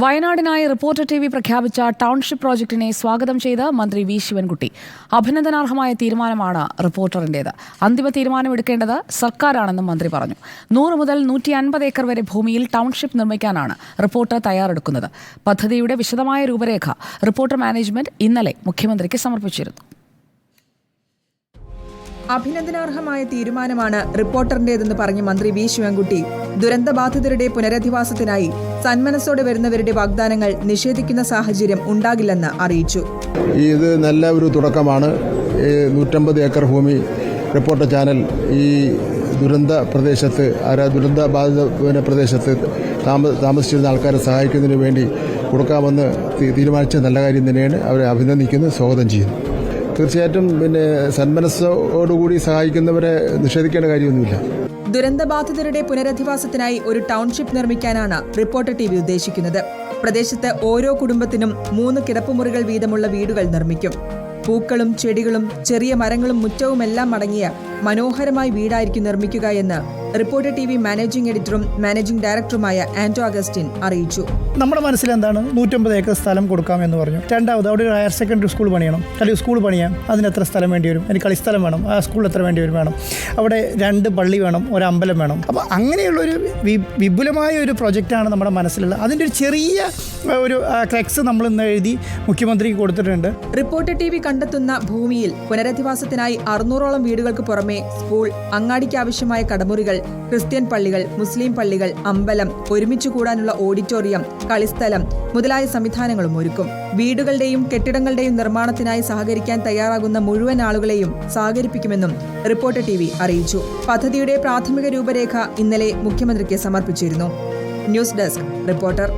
വയനാടിനായി reporter T V പ്രഖ്യാപിച്ച township പ്രോജക്ടിനെ സ്വാഗതം ചെയ്ത് മന്ത്രി വി ശിവൻകുട്ടി. അഭിനന്ദനാർഹമായ തീരുമാനമാണ് റിപ്പോർട്ടറിന്റേത്. അന്തിമ തീരുമാനമെടുക്കേണ്ടത് സർക്കാരാണെന്നും മന്ത്രി പറഞ്ഞു. നൂറ് മുതൽ നൂറ്റി അൻപത് ഏക്കർ വരെ ഭൂമിയിൽ ടൗൺഷിപ്പ് നിർമ്മിക്കാനാണ് റിപ്പോർട്ടർ തയ്യാറെടുക്കുന്നത്. പദ്ധതിയുടെ വിശദമായ രൂപരേഖ റിപ്പോർട്ടർ മാനേജ്മെന്റ് ഇന്നലെ മുഖ്യമന്ത്രിക്ക് സമർപ്പിച്ചിരുന്നു. അഭിനന്ദനാർഹമായ തീരുമാനമാണ് റിപ്പോർട്ടറിന്റേതെന്ന് പറഞ്ഞ മന്ത്രി വി. ശിവൻകുട്ടി. ദുരന്തബാധിതരുടെ പുനരധിവാസത്തിനായി സന്മനസ്സോടെ വരുന്നവരുടെ വാഗ്ദാനങ്ങൾ നിഷേധിക്കുന്ന സാഹചര്യം ഉണ്ടാകില്ലെന്ന് അറിയിച്ചു. ഇത് നല്ല ഒരു തുടക്കമാണ്. നൂറ്റമ്പത് ഏക്കർ ഭൂമി റിപ്പോർട്ടർ ചാനൽ ഈ ദുരന്ത പ്രദേശത്ത് ആരാ ദുരന്ത ബാധിത പ്രദേശത്ത് താമ താമസിച്ചിരുന്ന ആൾക്കാരെ സഹായിക്കുന്നതിന് വേണ്ടി കൊടുക്കാമെന്ന് തീരുമാനിച്ച നല്ല കാര്യം തന്നെയാണ്. അവരെ അഭിനന്ദിക്കുന്നു സ്വാഗതം ചെയ്യുന്നു. തീർച്ചയായിട്ടും പിന്നെ സന്മനസ്സോടുകൂടി സഹായിക്കുന്നവരെ നിഷേധിക്കേണ്ട കാര്യമൊന്നുമില്ല. ദുരന്തബാധിതരുടെ പുനരധിവാസത്തിനായി ഒരു ടൗൺഷിപ്പ് നിർമ്മിക്കാനാണ് റിപ്പോർട്ടർ ടി വി ഉദ്ദേശിക്കുന്നത്. പ്രദേശത്ത് ഓരോ കുടുംബത്തിനും മൂന്ന് കിടപ്പുമുറികൾ വീതമുള്ള വീടുകൾ നിർമ്മിക്കും. പൂക്കളും ചെടികളും ചെറിയ മരങ്ങളും മുറ്റവുമെല്ലാം അടങ്ങിയ മനോഹരമായ വീടായിരിക്കും നിർമ്മിക്കുക എന്ന് റിപ്പോർട്ടർ ടി വി മാനേജിംഗ് എഡിറ്ററും മാനേജിംഗ് ഡയറക്ടറുമായ ആന്റോ അഗസ്റ്റിൻ അറിയിച്ചു. നമ്മുടെ മനസ്സിൽ എന്താണ് നൂറ്റമ്പത് ഏക്കർ സ്ഥലം കൊടുക്കാം എന്ന് പറഞ്ഞു. രണ്ടാമത് അവിടെ ഒരു ഹയർ സെക്കൻഡറി സ്കൂൾ പണിയണം. അല്ലെങ്കിൽ സ്കൂൾ പണിയാം അതിന് എത്ര സ്ഥലം വേണ്ടി വരും? അതിന് കളിസ്ഥലം വേണം. ആ സ്കൂളിൽ എത്ര വേണ്ടി വരും വേണം? അവിടെ രണ്ട് പള്ളി വേണം ഒരു അമ്പലം വേണം. അപ്പോൾ അങ്ങനെയുള്ളൊരു ഒരു വിപുലമായ ഒരു പ്രൊജക്റ്റാണ് നമ്മുടെ മനസ്സിലുള്ളത് അതിന്റെ ഒരു ചെറിയ ഒരു ക്രെക്സ് നമ്മൾ ഇന്ന് എഴുതി മുഖ്യമന്ത്രിക്ക് കൊടുത്തിട്ടുണ്ട്. റിപ്പോർട്ടർ ടി വി കണ്ടെത്തുന്ന ഭൂമിയിൽ പുനരധിവാസത്തിനായി അറുന്നൂറോളം വീടുകൾക്ക് പുറമെ സ്കൂൾ അങ്ങാടിക്ക് ആവശ്യമായ കടമുറികൾ ക്രിസ്ത്യൻ പള്ളികൾ മുസ്ലിം പള്ളികൾ അമ്പലം ഒരുമിച്ച് കൂടാനുള്ള ഓഡിറ്റോറിയം കളിസ്ഥലം മുതലായ സംവിധാനങ്ങളും ഒരുക്കും. വീടുകളുടെയും കെട്ടിടങ്ങളുടെയും നിർമ്മാണത്തിനായി സഹകരിക്കാൻ തയ്യാറാകുന്ന മുഴുവൻ ആളുകളെയും സഹകരിപ്പിക്കുമെന്നും റിപ്പോർട്ടർ ടി അറിയിച്ചു. പദ്ധതിയുടെ പ്രാഥമിക രൂപരേഖ ഇന്നലെ മുഖ്യമന്ത്രിക്ക് സമർപ്പിച്ചിരുന്നു. News desk reporter